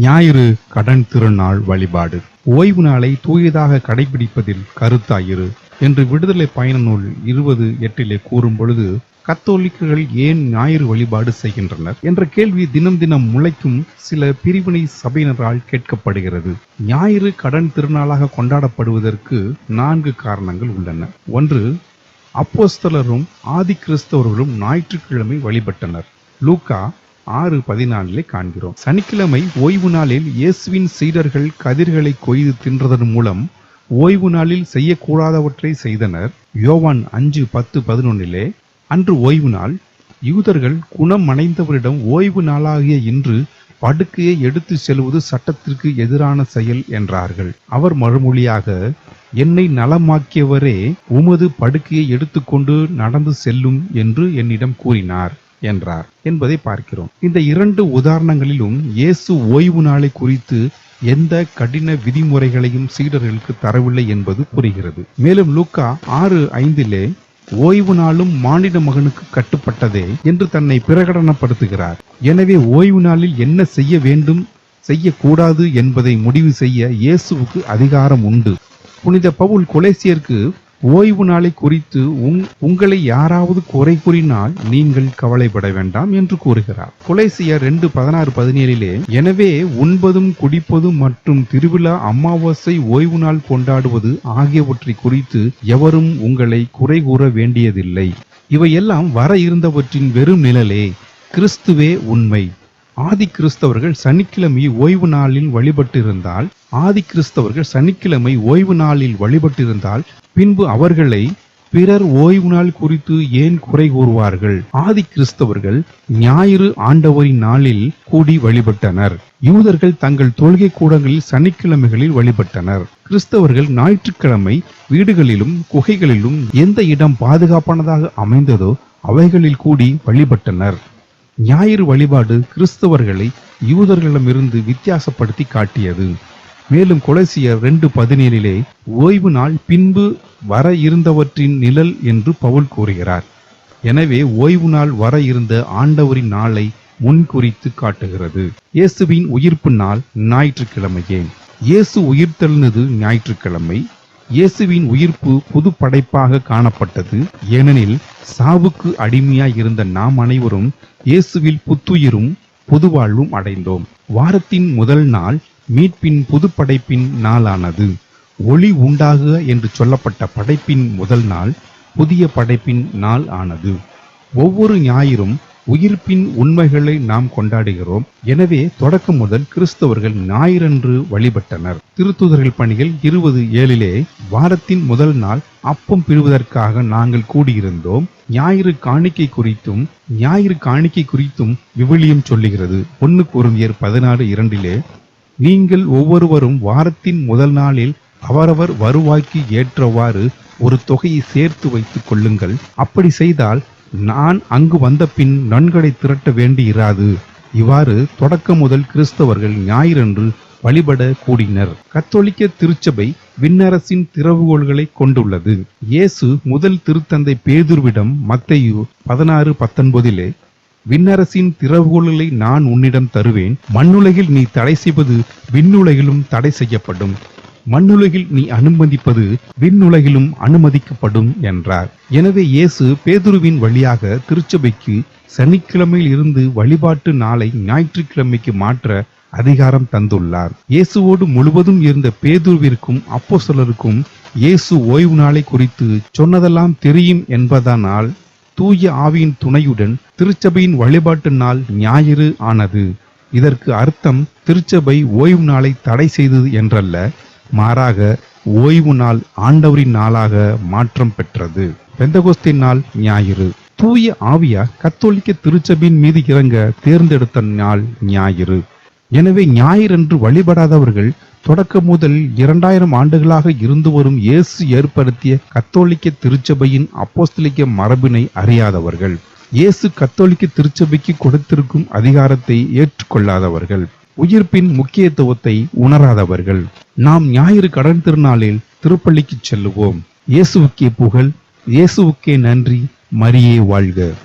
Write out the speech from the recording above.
ஞாயிறு கடன் திருநாள் வழிபாடு. ஓய்வு நாளை தூயதாக கடைபிடிப்பதில் கருத்தாயிரு என்று விடுதலை பயண நூல் இருபது எட்டிலே கூறும் பொழுது கத்தோலிக்கர்கள் ஏன் ஞாயிறு வழிபாடு செய்கின்றனர்? என்ற கேள்வி தினம் தினம் முளைக்கும் சில பிரிவினை சபையினரால் கேட்கப்படுகிறது. ஞாயிறு கடன் திருநாளாக கொண்டாடப்படுவதற்கு நான்கு காரணங்கள் உள்ளன. ஒன்று அப்போஸ்தலரும் ஆதி கிறிஸ்தவர்களும் ஞாயிற்றுக்கிழமை வழிபட்டனர். லூக்கா ஆறு பதினாலிலே காண்கிறோம். சனிக்கிழமை ஓய்வு நாளில் இயேசுவின் சீடர்கள் கதிர்களை கொய்து தின்றதன் மூலம் ஓய்வு நாளில் செய்யக்கூடாதவற்றை செய்தனர். யோவான் அஞ்சு பத்து பதினொன்னிலே அன்று ஓய்வு நாள். யூதர்கள் குணம் அடைந்தவரிடம் ஓய்வு நாளாகிய இன்று படுக்கையை எடுத்து செல்வது சட்டத்திற்கு எதிரான செயல் என்றார்கள். அவர் மறுமொழியாக என்னை நலமாக்கியவரே உமது படுக்கையை எடுத்துக்கொண்டு நடந்து செல்லும் என்று என்னிடம் கூறினார். என்றார் என்பதை பார்க்கிறோம். இந்த இரண்டு உதாரணங்களிலும் இயேசு ஓய்வு நாளை குறித்து எந்த கடின விதிமுறைகளையும் சீடர்களுக்கு தரவில்லை என்பது புரிகிறது. மேலும் லூக்கா ஆறு ஐந்திலே ஓய்வு நாளும் மானிட மகனுக்கு கட்டுப்பட்டதே என்று தன்னை பிரகடனப்படுத்துகிறார். எனவே ஓய்வு நாளில் என்ன செய்ய வேண்டும் செய்யக்கூடாது என்பதை முடிவு செய்ய இயேசுவுக்கு அதிகாரம் உண்டு. புனித பவுல் கொலேசியருக்கு ஓய்வு நாளை குறித்து உங்- உங்களை யாராவது குறை கூறினால் நீங்கள் கவலைப்பட வேண்டாம் என்று கூறுகிறார். கொலேசியர் ரெண்டு பதினாறு பதினேழிலே எனவே உண்பதும் குடிப்பதும் மற்றும் திருவிழா அமாவாசை ஓய்வு நாள் கொண்டாடுவது ஆகியவற்றை குறித்து எவரும் உங்களை குறை கூற வேண்டியதில்லை. இவையெல்லாம் வர இருந்தவற்றின் வெறும் நிழலே. கிறிஸ்துவே உண்மை. ஆதி கிறிஸ்தவர்கள் சனிக்கிழமை ஓய்வு நாளில் வழிபட்டிருந்தால் ஆதி கிறிஸ்தவர்கள் சனிக்கிழமை ஓய்வு நாளில் வழிபட்டிருந்தால் பின்பு அவர்களை பிறர் ஓய்வு நாள் குறித்து ஏன் குறை கூறுவார்கள்? ஆதி கிறிஸ்தவர்கள் ஞாயிறு ஆண்டவரின் நாளில் கூடி வழிபட்டனர். யூதர்கள் தங்கள் தொழுகை கூடங்களில் சனிக்கிழமைகளில் வழிபட்டனர். கிறிஸ்தவர்கள் ஞாயிற்றுக்கிழமை வீடுகளிலும் குகைகளிலும் எந்த இடம் பாதுகாப்பானதாக அமைந்ததோ அவைகளில் கூடி வழிபட்டனர். ஞாயிறு வழிபாடு கிறிஸ்தவர்களை யூதர்களிடமிருந்து வித்தியாசப்படுத்தி காட்டியது. மேலும் கொலசியர் ரெண்டு பதினேழிலே ஓய்வு நாள் பின்பு வர இருந்தவற்றின் நிழல் என்று பவுல் கூறுகிறார். எனவே ஓய்வு நாள் வர இருந்த ஆண்டவரின் நாளை முன்குறித்து காட்டுகிறது. இயேசுவின் உயிர்ப்பு நாள் ஞாயிற்றுக்கிழமையே. இயேசு உயிர்த்தெழுந்தது ஞாயிற்றுக்கிழமை. இயேசுவின் உயிர்ப்பு புது படைப்பாக காணப்பட்டது. ஏனெனில் சாவுக்கு அடிமையாய் இருந்த நாம் அனைவரும் இயேசுவில் புத்துயிரும் புதுவாழ்வும் அடைந்தோம். வாரத்தின் முதல் நாள் மீட்பின் புது படைப்பின் நாளானது. ஒளி உண்டாக என்று சொல்லப்பட்ட படைப்பின் முதல் நாள் புதிய படைப்பின் நாள் ஆனது. ஒவ்வொரு ஞாயிறும் உயிர்ப்பின் உண்மைகளை நாம் கொண்டாடுகிறோம். எனவே தொடக்கம் முதல் கிறிஸ்தவர்கள் ஞாயிறன்று வழிபட்டனர். திருத்துதர்கள் பணிகள் இருபது ஏழிலே வாரத்தின் முதல் நாள் அப்பம் பிரிவதற்காக நாங்கள் கூடியிருந்தோம். ஞாயிறு காணிக்கை குறித்தும் ஞாயிறு காணிக்கை குறித்தும் விவிலியம் சொல்லுகிறது. ஒன்னு குருந்தியர் பதினாறு இரண்டிலே நீங்கள் ஒவ்வொருவரும் வாரத்தின் முதல் நாளில் அவரவர் வருவாய்க்கு ஏற்றவாறு ஒரு தொகையை சேர்த்து வைத்துக் கொள்ளுங்கள். அப்படி செய்தால் நான் அங்கு வந்த பின் நன்கொடை திரட்ட வேண்டியிராது. இவ்வாறு தொடக்கம் முதல் கிறிஸ்தவர்கள் ஞாயிறன்று வழிபட கூடினர். கத்தோலிக்க திருச்சபை விண்ணரசின் திறவுகோள்களை கொண்டுள்ளது. இயேசு முதல் திருத்தந்தை பேதுருவிடம் மத்தையு பதினாறு பத்தொன்பதிலே விண்ணரசின் திறவுகோள்களை நான் உன்னிடம் தருவேன். மண்ணுலகில் நீ தடை செய்வது விண்ணுலகிலும் தடை செய்யப்படும். மண்ணுலகில் நீ அனுமதிப்பது விண்ணுலகிலும் அனுமதிக்கப்படும் என்றார். எனவே இயேசு பேதுருவின் வழியாக திருச்சபைக்கு சனிக்கிழமையில் இருந்து வழிபாட்டு நாளை ஞாயிற்றுக்கிழமைக்கு மாற்ற அதிகாரம் தந்துள்ளார். இயேசுவோடு முழுவதும் இருந்த பேதுருவிற்கும் அப்போ சிலருக்கும் இயேசு ஓய்வு நாளை குறித்து சொன்னதெல்லாம் தெரியும் என்பதனால் தூய ஆவியின் துணையுடன் திருச்சபையின் வழிபாட்டு நாள் ஞாயிறு ஆனது. இதற்கு அர்த்தம் திருச்சபை ஓய்வு நாளை தடை செய்தது என்றல்ல மாறாக ஓய்வு நாள் ஆண்டவரின் நாளாக மாற்றம் பெற்றது. பெந்தகோஸ்தின் நாள் ஞாயிறு. தூய ஆவியா கத்தோலிக்க திருச்சபையின் மீது இறங்க தேர்ந்தெடுத்த நாள் ஞாயிறு. எனவே ஞாயிறன்று வழிபடாதவர்கள் தொடக்கம் முதல் இரண்டாயிரம் ஆண்டுகளாக இருந்து வரும் இயேசு ஏற்படுத்திய கத்தோலிக்க திருச்சபையின் அப்போஸ்தலிக்க மரபினை அறியாதவர்கள். இயேசு கத்தோலிக்க திருச்சபைக்கு கொடுத்திருக்கும் அதிகாரத்தை ஏற்றுக்கொள்ளாதவர்கள். உயிர்ப்பின் முக்கியத்துவத்தை உணராதவர்கள். நாம் ஞாயிறு கடன் திருநாளில் திருப்பள்ளிக்கு செல்லுவோம். இயேசுவுக்கே புகழ் இயேசுவுக்கே நன்றி மரியே வாழ்க.